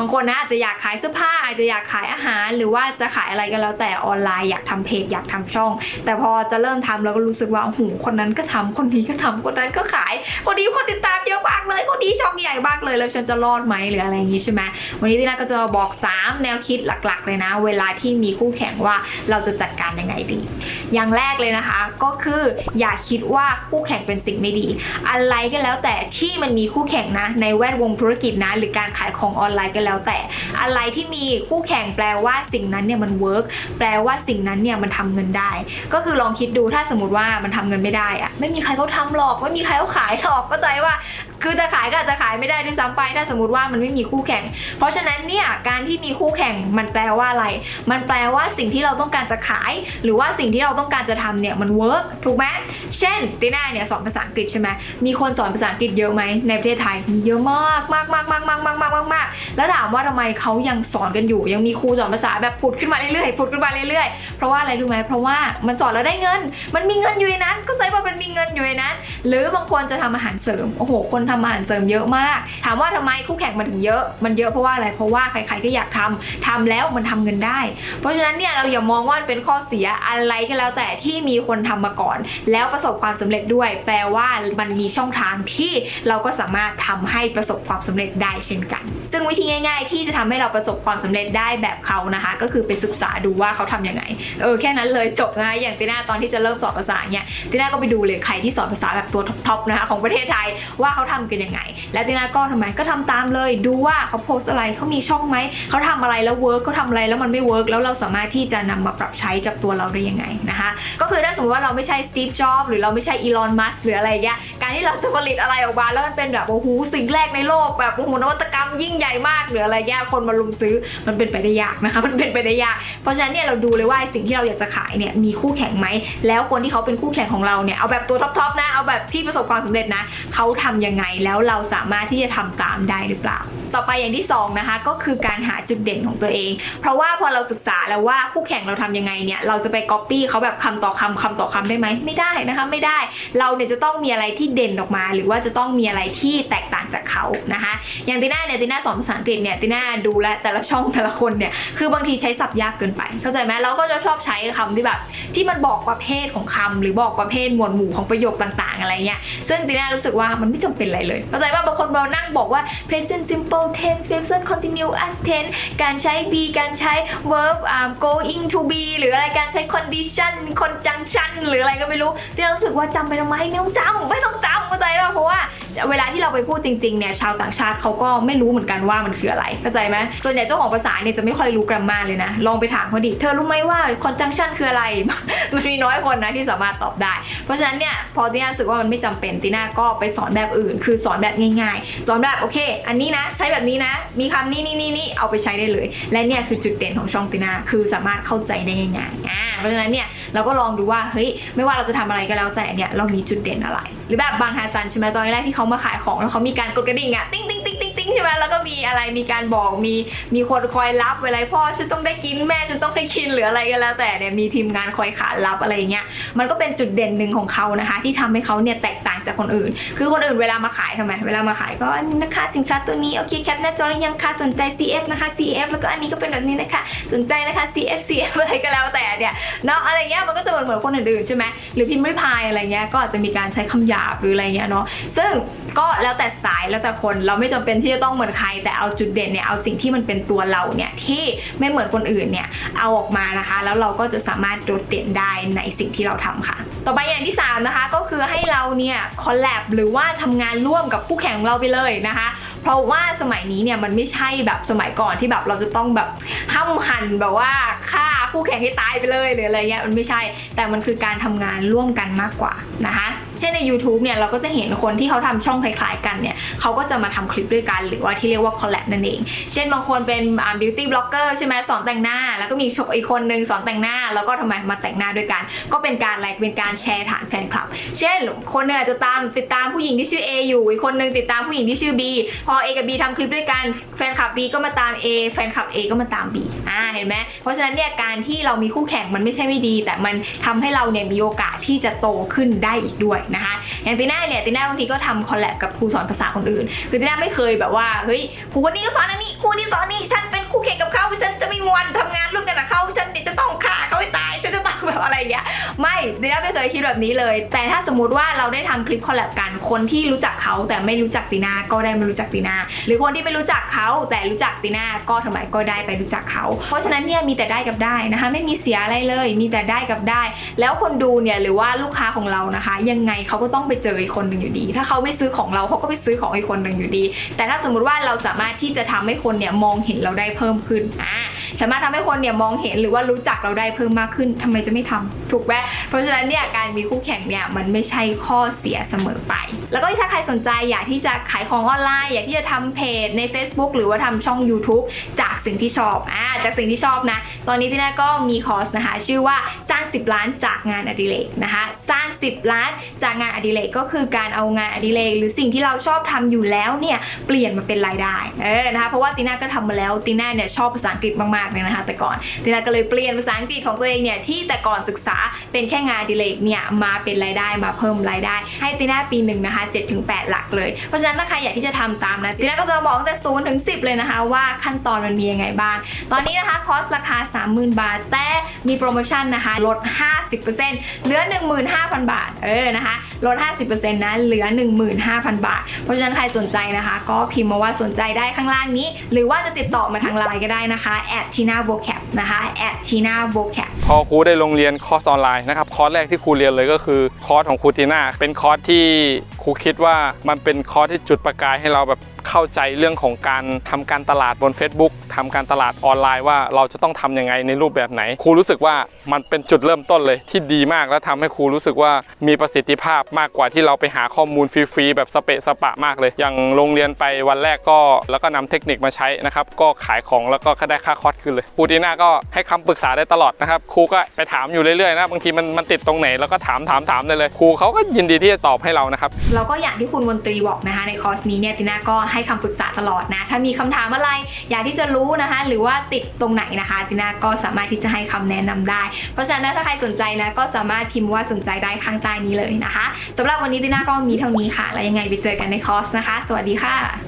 บางคนนะอาจจะอยากขายเสื้อผ้าอาจจะอยากขายอาหาร หรือว่าจะขายอะไรก็แล้วแต่ออนไลน์อยากทำเพจอยากทำช่อง แต่พอจะเริ่มทำแล้วก็รู้สึกว่าโอ้โหคนนั้นก็ทำคนนี้ก็ทำคนนั้นก็ขาย คนนี้คนติดตามเยอะมากเลยคนนี้ช่องใหญ่มากเลยแล้วฉันจะรอดไหมหรืออะไรอย่างนี้ใช่ไหมวันนี้ที่น่าก็จะมาบอก 3 แนวคิดหลักๆ เลยนะ เวลาที่มีคู่แข่งว่าเราจะจัดการยังไงดี อย่างแรกเลยนะคะ ก็คืออย่าคิดว่าคู่แข่งเป็นสิ่งไม่ดี อะไรก็แล้วแต่ที่มันมีคู่แข่งนะ ในแวดวงธุรกิจนะ หรือการขายของออนไลน์ก็แล้วแต่ อะไรที่มีคู่แข่งแปลว่าสิ่งนั้นเนี่ยมันเวิร์กแปลว่าสิ่งนั้นเนี่ยมันทำเงินได้ ก็คือลองคิดดูถ้าสมมติว่ามันทำเงินไม่ได้อะไม่มีใครเขาทำหรอกไม่มีใครเขาขายหรอกเข้าใจว่า คือจะขายก็อาจจะขายไม่ได้ด้วยซ้ำไป ถ้าสมมติว่ามันไม่มีคู่แข่ง เพราะฉะนั้นเนี่ยการที่มีคู่แข่งมันแปลว่าอะไร มันแปลว่าสิ่งที่เราต้องการจะขาย หรือว่าสิ่งที่เราต้องการจะทำเนี่ยมันเวิร์กถูกไหมเช่นตีน่าเนี่ยสอนภาษาอังกฤษใช่ไหมมีคนสอนภาษาอังกฤษเยอะไหมในประเทศไทยมีเยอะมากมากมากมากมากมากมากมากมากแล้วถามว่าทำไมเขายังสอนกันอยู่ ยังมีครูสอนภาษาแบบผุดขึ้นมาเรื่อยๆผุดขึ้นมาเรื่อยๆ เพราะว่าอะไรรู้ไหมเพราะว่ามันสอนแล้วได้เงิน มันมีเงินอยู่ในนั้น ก็ใจว่ามันมีเงินอยู่ในนั้น หรือบางคนจะทำอาหารเสริมโอ้โหคนทำอาหารเสริมเยอะมาก ถามว่าทำไมคู่แข่งมันถึงเยอะ มันเยอะเพราะว่าอะไร เพราะว่าใครๆก็อยากทำทำแล้วมันทำเงินได้ เพราะฉะนั้นเนี่ยเราอย่ามองว่าเป็นข้อเสียอะไรก็แล้วแต่ที่มีคนทำมาก่อน แล้วประสบความสำเร็จด้วย แปลว่ามันมีช่องทางที่เราก็สามารถทำให้ประสบความสำเร็จได้เช่นกัน ซึ่งวิธีง่าย ๆ ที่จะทำให้เราประสบความสำเร็จได้แบบเขานะคะ ก็คือไปศึกษาดูว่าเขาทำยังไง เออแค่นั้นเลยจบนะอย่างตีน่าตอนที่จะเริ่มสอนภาษาเนี่ยตีน่าก็ไปดูเลยใครที่สอนภาษาแบบตัวท็อปๆนะคะของประเทศไทยว่าเขาทำกันยังไง แล้วตีน่าก็ทำไมก็ทำตามเลย ดูว่าเขาโพสอะไรเขามีช่องไหมเขาทำอะไรแล้วเวิร์กเขาทำอะไรแล้วมันไม่เวิร์กแล้วเราสามารถที่จะนำมาปรับใช้กับตัวเราได้ยังไงนะคะก็คือถ้าสมมติว่าเราไม่ใช่สตีฟจ็อบหรือเราไม่ใช่อีลอนมัสหรืออะไรเงี้ยการที่เราจะผลิตอะไรออกมาแล้วมันเป็นแบบโอ้โหสิ่งแรกในโลกแบบโอ้โหนวัตกรรมยิ่งใหญ่มากหรืออะไรเงี้ยคนมาลุมซื้อมันเป็นไปได้ยากนะคะมันเป็นไปได้ยาก เพราะฉะนั้นเนี่ยเราดูเลยว่าสิ่งที่เราอยากจะขายเนี่ยมีคู่แข่งไหมแล้วคนที่เขาเป็นคู่แข่งของเราเนี่ยเอาแบบตัวท็อปๆนะเอาแบบที่ประสบความสำเร็จนะเขาทำยังไงแล้วเราสามารถที่จะทำตามได้หรือเปล่า ต่อไปอย่างที่สองนะคะก็คือการหาจุดเด่นของตัวเอง เพราะว่าพอเราศึกษาแล้วว่าคู่แข่งเราทำยังไงเนี่ยเราจะไปก๊อปปี้เขาแบบคำต่อคำคำต่อคำได้ไหมไม่ได้นะคะไม่ได้เราเนี่ยจะต้องมีอะไรที่เด่นออกมา หรือว่าจะต้องมีอะไรที่แตกต่างจากเขานะคะอย่างติน่าเนี่ยติน่าสอนภาษาอังกฤษเนี่ยติน่าดูแลแต่ละช่องแต่ละคนเนี่ยคือบางทีใช้ศัพท์ยากเกินไป เข้าใจไหมเราก็จะชอบใช้คำที่แบบ ที่มันบอกประเภทของคำหรือบอกประเภทหมวดหมู่ของประโยคต่าง ๆ อะไรเงี้ยซึ่งติน่ารู้สึกว่ามันไม่จำเป็นอะไรเลยเข้าใจว่าบางคนเรานั่งบอกว่า present simple tense present continuous tense การใช้ be การใช้ verb um, going to be หรืออะไรการใช้ condition conjunction หรืออะไรก็ไม่รู้ที่เรารู้สึกว่าจำไปทำไมไม่ต้องจำไม่ต้องจำเข้าใจป่ะเพราะว่าเวลาที่เราไปพูดจริงๆเนี่ยชาวต่างชาติเขาก็ไม่รู้เหมือนกันว่ามันคืออะไรเข้าใจไหมส่วนใหญ่เจ้าของภาษาเนี่ยจะไม่ค่อยรู้กราฟมาเลยนะลองไปถามเขาดิเธอรู้ไหมว่า conjunction คืออะไร มันมีน้อยคนนะที่สามารถตอบได้ เพราะฉะนั้นเนี่ยพอติน่ารู้สึกว่ามันไม่จำเป็นติน่าก็ไปสอนแบบอื่น คือสอนแบบง่าย ๆ สอนแบบโอเค อันนี้นะ ใช้แบบนี้นะ มีคำนี้นี่นี่นี่เอาไปใช้ได้เลย และเนี่ยคือจุดเด่นของช่องติน่าคือสามารถเข้าใจได้ง่ายๆอ่าเพราะฉะนั้นเนี่ยเราก็ลองดูว่าเฮ้ยไม่ว่าเราจะทำอะไรก็แล้วแต่เนี่ยเรามีจุดเด่นอะไร หรือแบบบางฮาซันใช่ไหมตอนแรกที่เขามาขายของแล้วเขามีการกดกระดิ่งอะติ้งติ้งติ้งติ้งติ้ง ใช่ไหมแล้วก็มีอะไรมีการบอกมีมีคนคอยรับเวลาพ่อฉันต้องได้กินแม่ฉันต้องได้กินหรืออะไรก็แล้ว แต่เนี่ยมีทีมงานคอยขานรับอะไรอย่างเงี้ยมันก็เป็นจุดเด่นหนึ่งของเขานะคะ ที่ทำให้เขาเนี่ยแตกต่างจากคนอื่น คือคนอื่นเวลามาขายทำไมเวลามาขายก็อันนี้นะคะสินค้าตัวนี้โอเคแคปหน้าจอหรือยังคะสนใจ CF นะคะ CF แล้วก็อันนี้ก็เป็นแบบนี้นะคะ สนใจนะคะ CF CF อะไรก็แล้วแต่เนี่ยเนาะอะไรเงี้ยมันก็จะเหมือนเหมือนคนอื่นๆใช่ไหมหรือพิมพ์ไม่พายอะไรเงี้ยก็อาจจะมีการใช้คำหยาบหรืออะไรเงี้ยเนาะซึ่งก็แล้วแต่สไตล์แล้วแต่คนเราไม่จำเป็นที่จะต้องเหมือนใคร แต่เอาจุดเด่นเนี่ยเอาสิ่งที่มันเป็นตัวเราเนี่ยที่ไม่เหมือนคนอื่นเนี่ยเอาออกมานะคะ แล้วเราก็จะสามารถโดดเด่นได้ในสิ่งที่เราทำค่ะ ต่อไปอย่างที่สามนะคะ ก็คือให้เราเนี่ยคอลแลบหรือว่าทำงานร่วมกับคู่แข่งของเราไปเลยนะคะ เพราะว่าสมัยนี้เนี่ยมันไม่ใช่แบบสมัยก่อนที่แบบเราจะต้องแบบห้ำหันแบบว่าฆ่าคู่แข่งให้ตายไปเลยหรืออะไรเงี้ยมันไม่ใช่ แต่มันคือการทำงานร่วมกันมากกว่านะคะ เช่นใน YouTube เนี่ยเราก็จะเห็นคนที่เขาทำช่องคล้ายๆกันเนี่ยเขาก็จะมาทำคลิปด้วยกันหรือว่าที่เรียกว่าคอลแลบนั่นเอง เช่นบางคนเป็นบิวตี้บล็อกเกอร์ใช่ไหมสอนแต่งหน้า แล้วก็มีอีกคนนึงสอนแต่งหน้า แล้วก็ทำไมมาแต่งหน้าด้วยกัน ก็เป็นการอะไรเป็นการแชร์ฐานแฟนคลับ เช่น คนหนึงอาจจะตามติดตามผู้หญิงที่ชื่อ A อยู่อีกคนนึงติดตามผู้หญิงที่ชื่อ B พอ A กับ B ทำคลิปด้วยกันแฟนคลับ B ก็มาตาม A แฟนคลับ A ก็มาตาม B อ่าเห็นไหมเพราะฉะนั้นเนี่ยการที่เรามีคู่แข่งมันไม่ใช่ไม่ดี แต่มันทำให้เราเนี่ยมีโอกาสที่จะโตขึ้นได้อีกด้วยนะคะอย่างตีน่าเนี่ยตีน่าบางทีก็ทำคอลแลบกับครูสอนภาษาคนอื่น คือตีน่าไม่เคยแบบว่าเฮ้ยครูคนนี้ก็สอนอันนี้ครูนี้สอนนี่ฉันเป็นครูเแข่กับเขาฉันจะไม่มวันทำงานร่วมกันกับเขาฉันเดี๋ยวจะต้องค่า ไม่ดีน่าไม่เคยคิดแบบนี้เลย แต่ถ้าสมมติว่าเราได้ทำคลิปคอลแลบกันคนที่รู้จักเขาแต่ไม่รู้จักตินาก็ได้มารู้จักตินาหรือคนที่ไม่รู้จักเขาแต่รู้จักตินาก็ทำไมก็ได้ไปรู้จักเขา เพราะฉะนั้นเนี่ยมีแต่ได้กับได้นะคะ ไม่มีเสียอะไรเลย มีแต่ได้กับได้ แล้วคนดูเนี่ยหรือว่าลูกค้าของเรานะคะ ยังไงเขาก็ต้องไปเจออีกคนหนึ่งอยู่ดี ถ้าเขาไม่ซื้อของเราเขาก็ไปซื้อของอีกคนหนึ่งอยู่ดี แต่ถ้าสมมติว่าเราสามารถที่จะทำให้คนเนี่ยมองเห็นเราได้เพิ่มขึ้นอ่าสามารถทำให้คนเนี่ยมองเห็นหรือว่ารู้จักเราได้เพิ่มมากขึ้นทำไมจะไม่ทำถูกไหมเพราะฉะนั้นเนี่ยการมีคู่แข่งเนี่ยมันไม่ใช่ข้อเสียเสมอไป แล้วก็ถ้าใครสนใจอยากที่จะขายของออนไลน์ อยากที่จะทำเพจใน Facebook หรือว่าทำช่อง YouTube จากสิ่งที่ชอบอ่าจากสิ่งที่ชอบนะ ตอนนี้ที่น่าก็มีคอร์สนะคะ ชื่อว่าสร้าง 10 ล้านจากงานอดิเรกนะคะส 10 ล้าน จากงานอดิเรกก็คือการเอางานอดิเรกหรือสิ่งที่เราชอบทำอยู่แล้วเนี่ยเปลี่ยนมาเป็นรายได้เออนะคะเพราะว่าตีน่าก็ทำมาแล้วตีน่าเนี่ยชอบภาษาอังกฤษมากๆเลยนะคะ แต่ก่อนตีน่าก็เลยเปลี่ยนภาษาอังกฤษของตัวเองเนี่ยที่แต่ก่อนศึกษาเป็นแค่งานอดิเรกเนี่ยมาเป็นรายได้มาเพิ่มรายได้ ให้ตีน่าปีหนึ่งนะคะ7-8 หลักเลย เพราะฉะนั้นถ้าใครอยากที่จะทำตามนะตีน่าก็จะบอกตั้งแต่ศูนย์ถึง10เลยนะคะ ว่าขั้นตอนมันมียังไงบ้าง ตอนนี้นะคะคอสราคา 30,000 บาท แต่มีโปรโมชั่นนะคะลด 50%เหลือ 15,000บาท เออนะคะ ลด 50%นะ เหลือ 15,000 บาท เพราะฉะนั้นใครสนใจนะคะ ก็พิมพ์มาว่าสนใจได้ข้างล่างนี้ หรือว่าจะติดต่อมาทางไลน์ก็ได้นะคะ @tina vocab นะคะ @tina vocab พอครูได้ลงเรียนคอร์สออนไลน์นะครับ คอร์สแรกที่ครูเรียนเลยก็คือคอร์สของครูตีน่าเป็นคอร์สที่ครูคิดว่ามันเป็นคอร์สที่จุดประกายให้เราแบบเข้าใจเรื่องของการทำการตลาดบน Facebook ทำการตลาดออนไลน์ว่าเราจะต้องทำยังไงในรูปแบบไหน ครูรู้สึกว่ามันเป็นจุดเริ่มต้นเลยที่ดีมากและทำให้ครูรู้สึกว่ามีประสิทธิภาพมากกว่าที่เราไปหาข้อมูลฟรีๆแบบสเปะสปะมากเลย อย่างโรงเรียนไปวันแรกก็แล้วก็นำเทคนิคมาใช้นะครับ ก็ขายของแล้วก็ได้ค่าคอร์สคืนเลยครูตีน่าก็ให้คำปรึกษาได้ตลอดนะครับครูก็ไปถามอยู่เรื่อยๆนะบางทีมันมันติดตรงไหนแล้วก็ถามถามถามได้เลยครูเขาก็ยินดีที่จะตอบให้เรานะครับแล้วก็อย่างที่คุณมนตรีบอกนะคะ ในคอร์สนี้เนี่ยติน่าก็ให้คำปรึกษาตลอดนะ ถ้ามีคำถามอะไร อยากที่จะรู้นะคะ หรือว่าติดตรงไหนนะคะติน่าก็สามารถที่จะให้คำแนะนำได้ เพราะฉะนั้นถ้าใครสนใจนะก็สามารถพิมพ์ว่าสนใจได้ข้างใต้นี้เลยนะคะสำหรับวันนี้ติน่าก็มีเท่านี้ค่ะ แล้วยังไงไปเจอกันในคอร์สนะคะ สวัสดีค่ะ